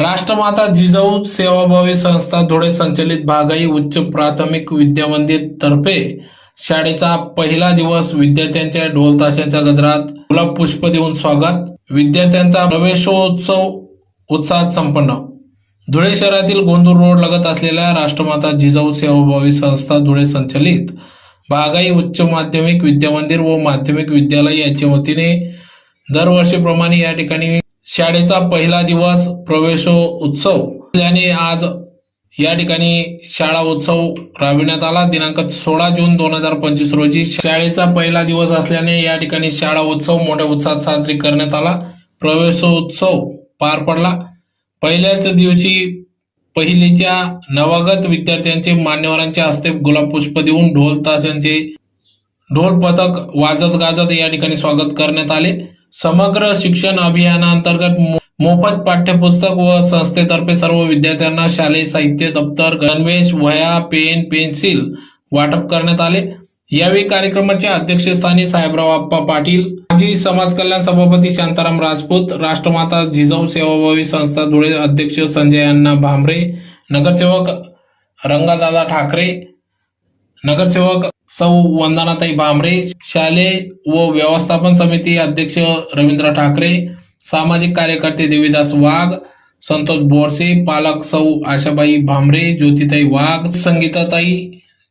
राष्ट्रमाता जिजाऊ सेवाभावी संस्था धुळे संचलित भागाई उच्च प्राथमिक विद्यामंदिर तर्फे शाळेचा पहिला दिवस विद्यार्थ्यांच्या ढोलताशांच्या गजरात गुलाब पुष्प देऊन स्वागत. विद्यार्थ्यांचा प्रवेशोत्सव उत्साहात संपन्न. धुळे शहरातील गोंदूर रोड लगत असलेल्या राष्ट्रमाता जिजाऊ सेवाभावी संस्था धुळे संचलित बागाई उच्च माध्यमिक विद्यामंदिर व माध्यमिक विद्यालय यांच्या वतीने दरवर्षीप्रमाणे या ठिकाणी शाळेचा पहिला दिवस प्रवेशो उत्सव. याने आज या ठिकाणी शाळा उत्सव राबविण्यात आला. दिनांक सोळा जून दोन हजार पंचवीस रोजी शाळेचा पहिला दिवस असल्याने या ठिकाणी शाळा उत्सव मोठ्या उत्साहात साजरी करण्यात आला. प्रवेशोत्सव पार पडला. पहिल्याच दिवशी पहिलीच्या नवागत विद्यार्थ्यांचे मान्यवरांच्या हस्ते गुलाब पुष्प देऊन ढोल ताशांचे ढोल पथक वाजत गाजत या ठिकाणी स्वागत करण्यात आले. समग्र शिक्षण अभियानांतर्गत मो- मोफत पाठ्यपुस्तक व संस्थेतर्फे सर्व विद्यार्थ्यांना शालेय साहित्य दप्तर गणवेश वह्या पेन पेन्सिल वाटप करण्यात आले. यावेळी कार्यक्रमाच्या अध्यक्षस्थानी साहेबराव आप्पा पाटील माजी समाज कल्याण सभापती शांताराम राजपूत राष्ट्रमाता जिजाऊ सेवाभावी संस्था धुळे अध्यक्ष संजय अण्णा भांबरे नगरसेवक रंगादादा ठाकरे नगरसेवक सौ वंदनाताई भांबरे शालेय व व्यवस्थापन समिती अध्यक्ष रवींद्र ठाकरे सामाजिक कार्यकर्ते देवीदास वाघ संतोष बोरसे पालक सौ आशाबाई भांबरे ज्योतिताई वाघ संगीताताई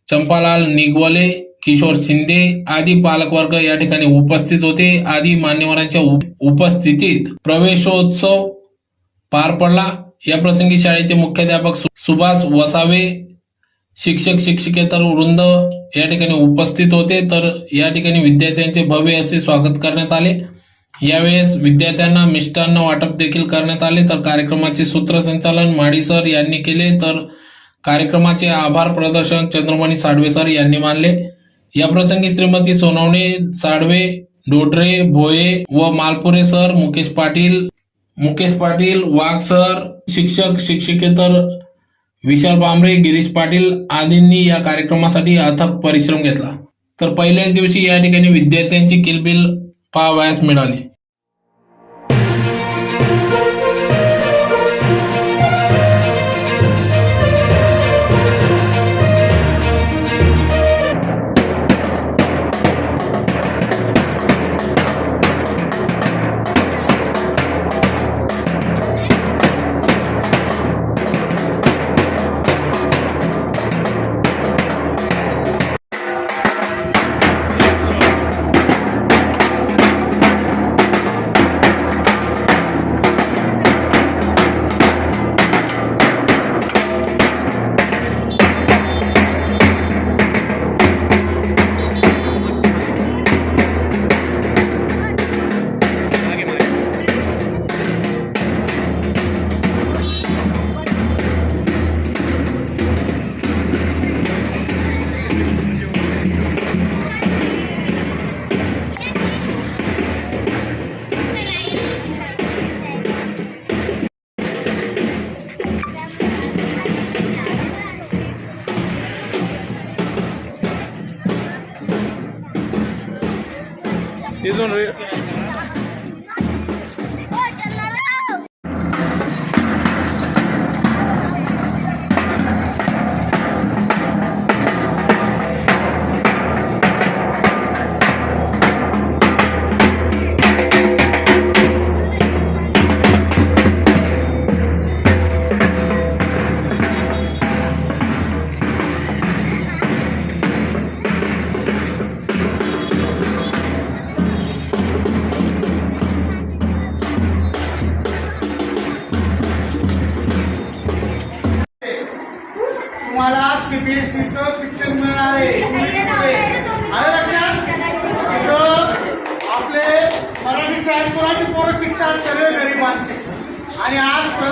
चंपालाल निगवले किशोर शिंदे आदी पालकवर्ग या ठिकाणी उपस्थित होते. आदी मान्यवरांच्या उप- उपस्थितीत प्रवेशोत्सव पार पडला. या प्रसंगी शाळेचे मुख्याध्यापक सुभाष वसावे शिक्षक शिक्षकेतर वृंद या ठिकाणी उपस्थित होते. तर या ठिकाणी विद्यार्थ्यांचे भव्य असे स्वागत करण्यात आले. यावेळेस विद्यार्थ्यांना मिष्टान्न वाटप देखील करण्यात आले. तर कार्यक्रमाचे सूत्रसंचालन माडी सर यांनी केले. तर कार्यक्रमाचे आभार प्रदर्शन चंद्रमणी साडवे सर यांनी मानले. या प्रसंगी श्रीमती सोनवणे साडवे डोडरे भोये व मालपुरे सर मुकेश पाटील मुकेश पाटील वाघ सर शिक्षक शिक्षकेतर विशाल बांबरे गिरीश पाटील आदींनी या कार्यक्रमासाठी अथक परिश्रम घेतला. तर पहिल्याच दिवशी या ठिकाणी विद्यार्थ्यांची किलबिल पाहावयास मिळाली. Yeah.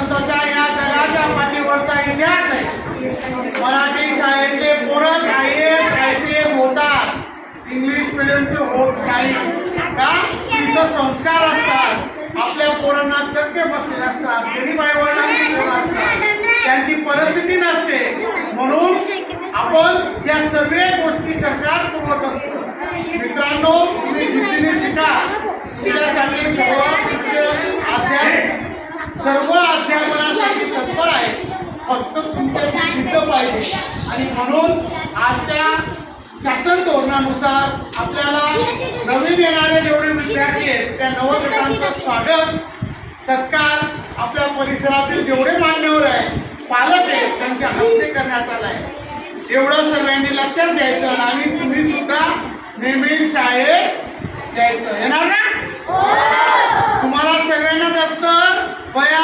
आजपर्यंतच्या या जगाच्या पाठीवरचा इतिहास आहे. मराठी शाळेतले पोरं I S I P S होतात इंग्लिश मिडियमचे होत नाही. का? तिथं संस्कार असतात. आपल्या पोरांना चटके बसलेले असतात. गरीब आई वडिलांची त्यांची परिस्थिती नसते. म्हणून आपण या सगळ्या गोष्टी सरकार पुरवत असतो. मित्रांनो तुम्ही जिद्दीने शिका. तिला चांगली सर्व शिक्षक अध्याप सर्व फक्त तुमच्या सिद्ध पाहिजे. आणि म्हणून आजच्या शासन धोरणानुसार आपल्याला नवीन येणारे जेवढे विद्यार्थी आहेत त्या नवगटांचं स्वागत. सत्कार आपल्या परिसरातील जेवढे मान्यवर आहेत पालक आहेत त्यांच्या हस्ते करण्यात आला आहे एवढं सर्वांनी लक्षात द्यायचं आणि तुम्ही सुद्धा नेहमी शाळेत द्यायचं येणार ना? तुम्हाला सर्वांना दप्तर वया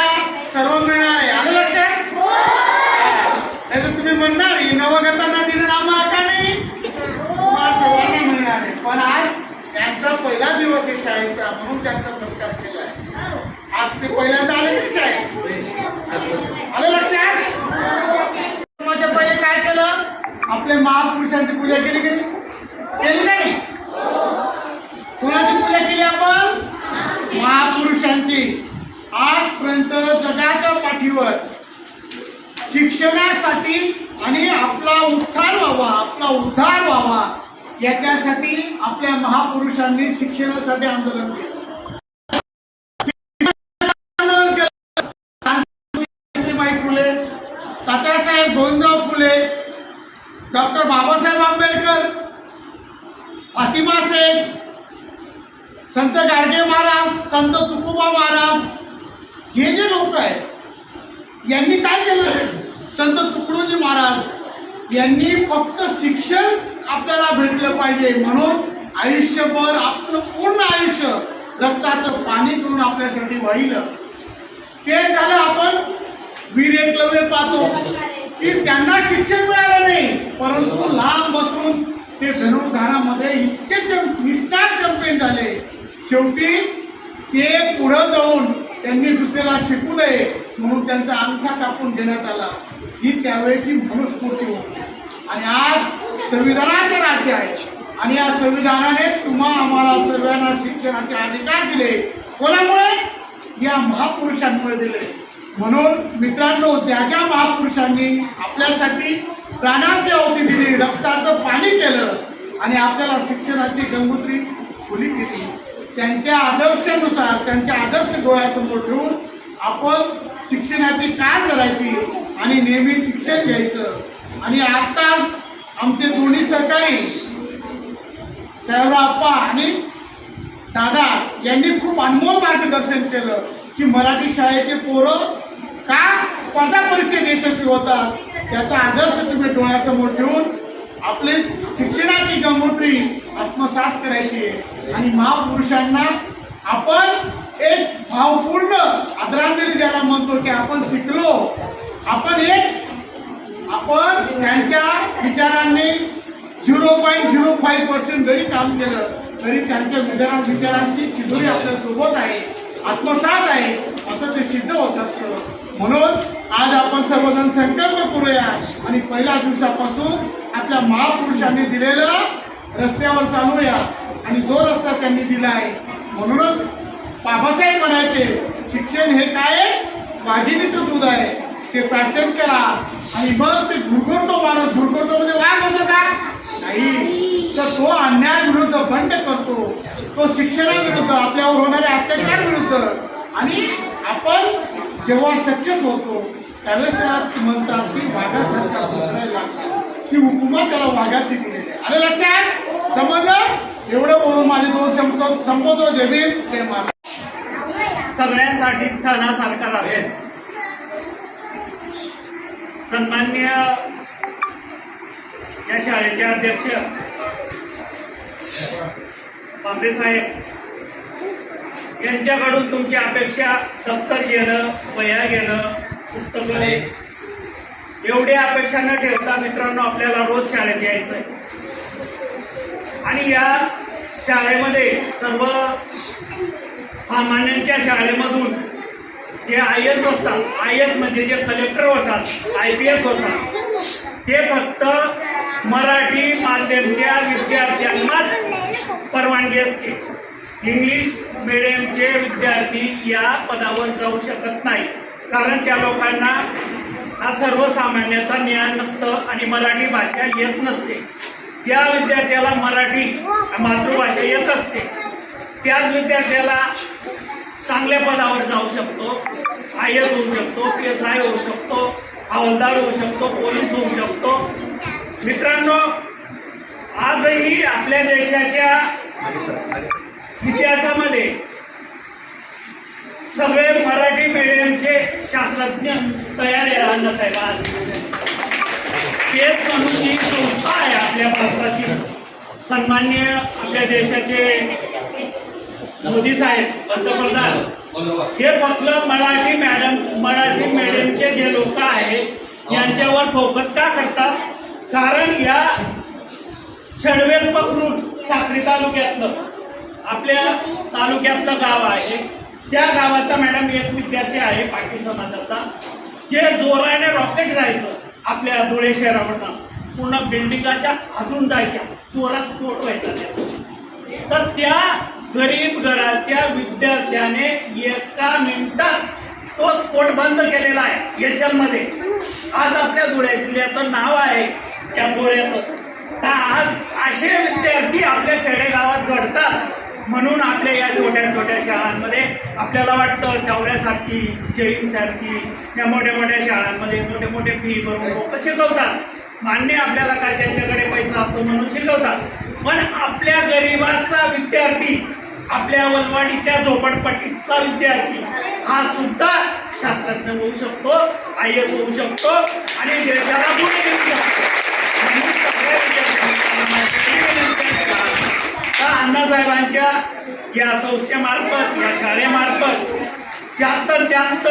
सर्व मिळणार आहे आलं लक्षात नाही तर तुम्ही म्हणणार ही नवगतांना दिलं नामा का नाही सर्वांना आहे पण आज त्यांचा पहिला दिवस आहे शाळेचा म्हणून त्यांचा सत्कार केला आहे. आज ते पहिल्यांदा आले की शाळेत? आलं लक्षात? माझ्या पहिले काय केलं? आपल्या महापुरुषांची पूजा केली का नाही कोणाची पूजा केली आपण महापुरुषांची आजपर्यंत जगाच्या पाठीवर शिक्षणासाठी आणि आपला उत्थान व्हावा आपला उद्धार व्हावा याच्यासाठी आपल्या महापुरुषांनी शिक्षणासाठी आंदोलन केलं. फुले तात्यासाहेब गोविंदराव फुले डॉक्टर बाबासाहेब आंबेडकर फातिमा शेख संत गाडगे महाराज संत तुकोबा महाराज हे जे लोक आहेत यांनी काय केलं? संत तुकडोजी महाराज यांनी फक्त शिक्षण आपल्याला भेटलं पाहिजे. म्हणून आयुष्यभर आपलं पूर्ण आयुष्य रक्ताचं पाणी करून आपल्यासाठी वाहिलं. ते झालं आपण वीर एकलव्य पाहतो. की त्यांना शिक्षण मिळालं नाही. परंतु लांब बसून ते धनुर्धारामध्ये इतके चम विस्तार चॅम्पियन झाले. शेवटी ते पुढं जाऊन त्यांनी दुसऱ्याला शिकू नये म्हणून त्यांचा अंगठा कापून देण्यात आला. ही त्यावेळेची मनुस्मृती होती. आणि आज संविधानाचे राज्य आहे. आणि या संविधानाने तुम्हा आम्हाला सर्वांना शिक्षणाचे अधिकार दिले. कोणामुळे? या महापुरुषांमुळे दिले. म्हणून मित्रांनो ज्या ज्या महापुरुषांनी आपल्यासाठी प्राणाची अवधी दिली रक्ताचं पाणी केलं आणि आपल्याला शिक्षणाची गंगोत्री खुली दिली त्यांच्या आदर्शानुसार त्यांच्या आदर्श डोळ्यासमोर ठेवून आपण शिक्षणाची काय करायची आणि नेहमी शिक्षण घ्यायचं. आणि आत्ता आमचे दोन्ही सरकारी साहेबराप्पा आणि दादा यांनी खूप अनमोल मार्गदर्शन केलं की मराठी शाळेचे पोरं का स्पर्धा परीक्षेत यशस्वी होतात? त्याचा आदर्श तुम्ही डोळ्यासमोर ठेवून आपले शिक्षणाची गंगोत्री आत्मसात करायची आहे. आणि महापुरुषांना आपण एक भावपूर्ण आदरांजली द्यायला म्हणतो की आपण शिकलो. आपण एक आपण त्यांच्या विचारांनी zero point zero five percent जरी काम केलं तरी त्यांच्या विचारा विचारांची छिदोरी आपल्यासोबत आहे आत्मसात आहे असं ते सिद्ध होत असतं. म्हणून आज आपण सर्वजण संकल्प करूया. आणि पहिल्या दिवसापासून आपल्या महापुरुषांनी दिलेलं रस्त्यावर चालूया. आणि जो रस्ता त्यांनी दिला आहे म्हणूनच बाबासाहेब म्हणायचे शिक्षण हे काय? वाघिणीचं दूध आहे. ते प्राशन करा. आणि मग ते झुडकोडतो माणूस झुडकोडतो म्हणजे वाघ होतो का? नाही. तर तो अन्याय विरुद्ध बंड करतो. तो शिक्षणाविरुद्ध आपल्यावर होणाऱ्या अत्याचार विरुद्ध. आणि आपण जेव्हा सक्सेस होतो त्यावेळेस त्याला म्हणतात की वाघासारखा बोलायला लागतात ही उपमा त्याला वाघाची दिलेली आहे. आलं लक्षात? समजलं? एवढं बोलून माझे दोन संपतो संपवतो. जय भीम जय सगळ्यांसाठी सणासारखा राहील सन्मान्य या शाळेचे अध्यक्ष पांबे साहेब यांच्याकडून तुमची अपेक्षा दप्तर घेणं वह्या घेणं पुस्तकं एवढी अपेक्षा न ठेवता मित्रांनो आपल्याला रोज शाळेत यायचं आहे आणि या शाळेमध्ये सर्व सामान्यांच्या शाळेमधून जे आय एस असतात आय एस म्हणजे जे कलेक्टर होतात आय पी एस होतात. ते फक्त मराठी माध्यमच्या विद्यार्थ्यांनाच परवानगी असते. इंग्लिश मिडियमचे विद्यार्थी या पदावर जाऊ शकत नाही कारण त्या लोकांना हा सर्वसामान्याचा ज्ञान नसतं आणि मराठी भाषा येत नसते. ज्या विद्यार्थ्याला मराठी मातृभाषा येत असते त्याच विद्यार्थ्याला चांगल्या पदावर जाऊ शकतो. आय एस होऊ शकतो पी एस आय होऊ शकतो हवालदार होऊ शकतो पोलीस होऊ शकतो. मित्रांनो आजही आपल्या देशाच्या इतिहासामध्ये सगळे मराठी मीडियमचे शास्त्रज्ञ तयार आहे अण्णासाहेब आज तेच म्हणून ही संस्था आहे आपल्या भारताची. सन्मान्य आपल्या देशाचे मोदी साहेब पंतप्रधान हे फक्त मराठी मॅडम मराठी मीडियमचे जे लोक आहेत यांच्यावर फोकस का करतात? कारण या छडवेल पकडून साक्री तालुक्यातलं आपल्या तालुक्यातलं गाव आहे. त्या गावाचा मॅडम एक विद्यार्थी आहे पाटील समाजाचा जे जोराने रॉकेट जायचं आपल्या धुळे शहरामधनं. पूर्ण बिल्डिंग अशा हातून जायच्या. जोरात स्फोट व्हायचा. तर त्या गरीब घराच्या विद्यार्थ्याने एका मिनिटात तो स्फोट बंद केलेला आहे एचलमध्ये आज आपल्या धुळ्या जिल्ह्याचं नाव आहे त्या गोळ्याचं तर आज असे विद्यार्थी आपल्या खेडेगावात घडतात म्हणून आपल्या या छोट्या छोट्या शाळांमध्ये आपल्याला वाटतं चौऱ्यासारखी जैनसारखी या मोठ्या मोठ्या शाळांमध्ये मोठे मोठे फी भरून लोक शिकवतात. मान्य आपल्याला काय त्यांच्याकडे पैसा असतो म्हणून शिकवतात. पण आपल्या गरीबाचा विद्यार्थी आपल्या वलवाडीच्या झोपडपट्टीचा विद्यार्थी. हा सुद्धा शास्त्रज्ञ होऊ शकतो आय एस होऊ शकतो आणि देशाला पुढे शकतो. अण्णासाहेबांच्या या संस्थेमार्फत या शाळेमार्फत जास्तीत जास्त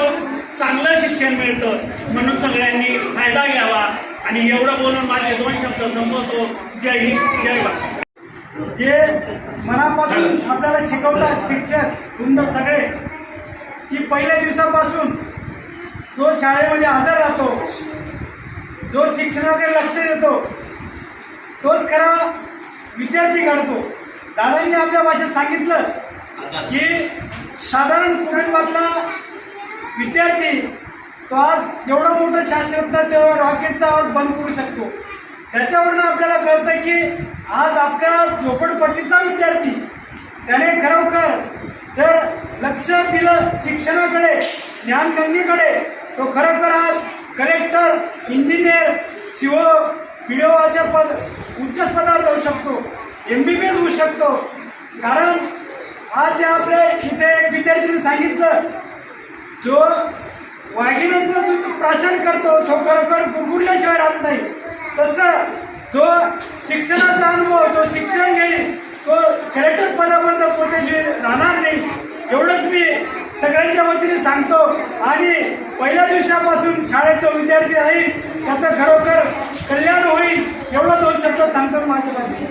चांगलं शिक्षण मिळतं. म्हणून सगळ्यांनी फायदा घ्यावा आणि एवढं बोलून माझे दोन शब्द संपवतो. जय हिंद जय भारत. जे मनापासून आपल्याला शिकवतात शिक्षक वृंद सगळे की पहिल्या दिवसापासून जो शाळेमध्ये हजर राहतो जो शिक्षणाकडे लक्ष देतो तोच खरा विद्यार्थी घडतो. दादांनी आपल्या भाषेत सांगितलं की साधारण कुटुंबातला विद्यार्थी तो आज एवढं मोठं शास्त्रज्ञ तो रॉकेटचा आवाज बंद करू शकतो. त्याच्यावरनं आपल्याला कळतं की आज आपल्या झोपडपट्टीचा विद्यार्थी त्याने खरोखर जर लक्ष दिलं शिक्षणाकडे ज्ञानगंगीकडे तो खरोखर आज कलेक्टर इंजिनियर सीओ ओ अशा पद उच्च पदावर जाऊ शकतो एम बी बी एस होऊ शकतो. कारण आज या आपल्या इथे एक विद्यार्थ्यांनी सांगितलं जो वाघिणीचं जो प्राशन करतो तो खरोखर गुरगुरल्याशिवाय राहत नाही. तसं जो शिक्षणाचा अनुभव जो शिक्षण घेईल तो कलेक्टर पदापर्यंत पोहोचल्याशिवाय राहणार नाही. एवढंच मी सगळ्यांच्या वतीने सांगतो. आणि पहिल्या दिवसापासून शाळेचा विद्यार्थी राहील त्याचं खरोखर कल्याण होईल एवढं दोन शब्द सांगतो माझ्या